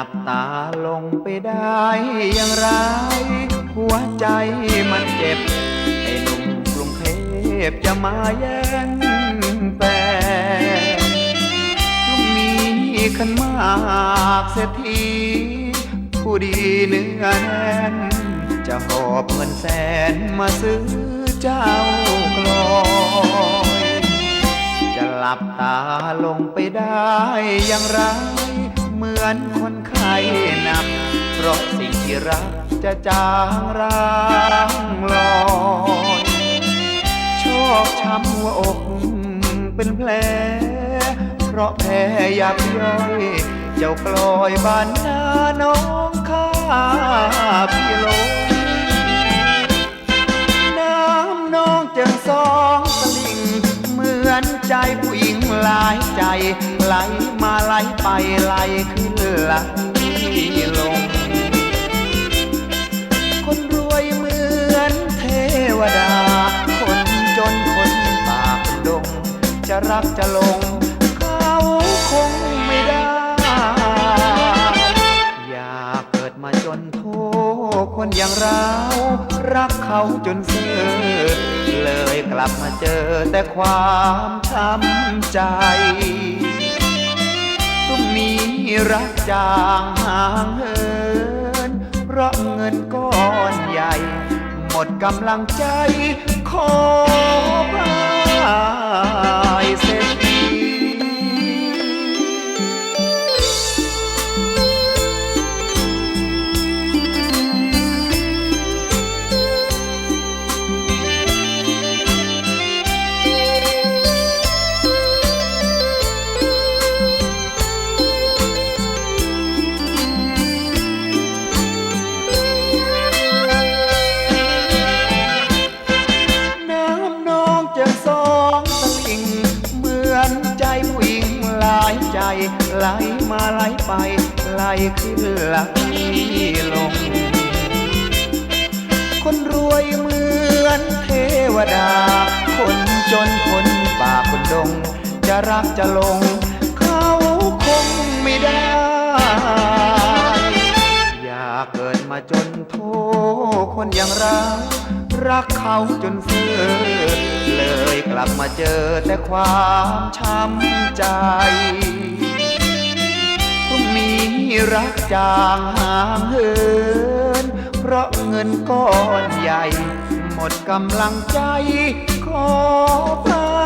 ับตาลงไปได้อย่างไร หัวใจมันเจ็บ ไอ้หนุ่มกรุงเทพจะมาแย่งแฟนพรุ่งนี้ขันมากเศรษฐีผู้ดีเนื้อแน่น จะหอบเงินแสนมาซื้อเจ้ากลอยจะหลับตาลงไปได้อย่างไรเหมือนคน หนัก เพราะสิ่งที่รักจะจางร้างลอยชอกช้ำหัวอกเป็นแผล เพราะแพ้ยับย่อย เจ้ากลอยบ้านนาน้องข้าพี่ลงน้ำน้องจิงสองสลิงเหมือนใจผู้หญิงหลายใจไหลมาไหลไปไหลขึ้นไหล ลง คนรวยเหมือนเทวดา คนจนคนปากดง จะรักจะลง เขาคงไม่ได้ อยากเกิดมาจนโทษคนอย่างเรารักเขาจนเสื่อเลยกลับมาเจอแต่ความช้ำใจพรุ่งนี้ รักจางห่างเหิน เพราะเงินก้อนใหญ่ หมดกำลังใจขอพา ไหลมาไหลไปไหลขึ้นไหลลง คนรวยเหมือนเทวดา คนจนคนป่าคนดง จะรักจะลง เขาคงไม่ได้ อยากเกิดมาจนโทษคนอย่างเรารักเขาจนเสื่อเลยกลับมาเจอแต่ความช้ำใจ รักจางห่างเหิน เพราะเงินก้อนใหญ่ หมดกำลังใจขอพา